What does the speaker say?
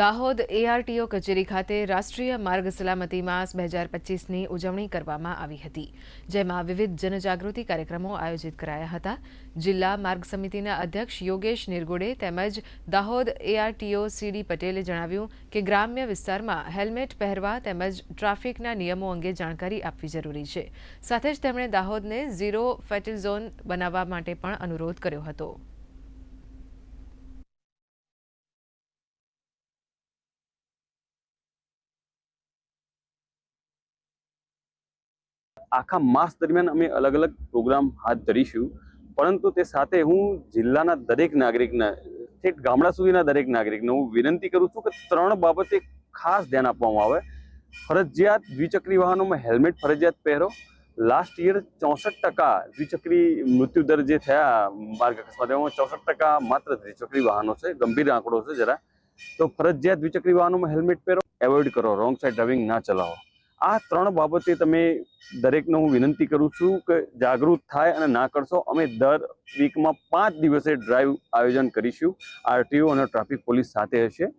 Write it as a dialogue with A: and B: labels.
A: Dahod ARTO કચેરી ખાતે રાષ્ટ્રીય માર્ગ સલામતી માસ બે હજાર પચીસની ઉજવણી કરવામાં આવી હતી, જેમાં વિવિધ જનજાગૃતિ કાર્યક્રમો આયોજિત કરાયા હતા. જિલ્લા માર્ગ સમિતિના અધ્યક્ષ યોગેશ નિર્ગુડે તેમજ દાહોદ એઆરટીઓ સીડી પટેલે જણાવ્યું કે ગ્રામ્ય વિસ્તારમાં હેલ્મેટ પહેરવા તેમજ ટ્રાફિકના નિયમો અંગે જાણકારી આપવી જરૂરી છે. સાથે જ તેમણે દાહોદને ઝીરો ફેટલ ઝોન બનાવવા માટે પણ અનુરોધ કર્યો હતો.
B: આખા માસ દરમિયાન અમે અલગ અલગ પ્રોગ્રામ હાથ ધરીશું. પરંતુ તે સાથે હું જિલ્લાના દરેક નાગરિકને ઠેઠ ગામડા સુધીના દરેક નાગરિકને હું વિનંતી કરું છું કે ત્રણ બાબતે ખાસ ધ્યાન આપવામાં આવે. ફરજિયાત દ્વિચક્રી વાહનોમાં હેલ્મેટ ફરજિયાત પહેરો. લાસ્ટ યર ચોસઠ ટકા દ્વિચક્રી મૃત્યુદર જે થયા, માર્ગ અકસ્માત એમાં ચોસઠ ટકા માત્ર દ્વિચક્રી વાહનો છે, ગંભીર આંકડો છે જરા. તો ફરજિયાત દ્વિચક્રી વાહનોમાં હેલ્મેટ પહેરો. એવોઇડ કરો. રોંગ સાઈડ ડ્રાઇવિંગ ના ચલાવો. આ ત્રણ બાબતે તમે દરેકને હું વિનંતી કરું છું કે જાગૃત થાય અને ના કરશો. અમે દર વીકમાં પાંચ દિવસે ડ્રાઈવ આયોજન કરીશું. આરટીઓ અને ટ્રાફિક પોલીસ સાથે હશે.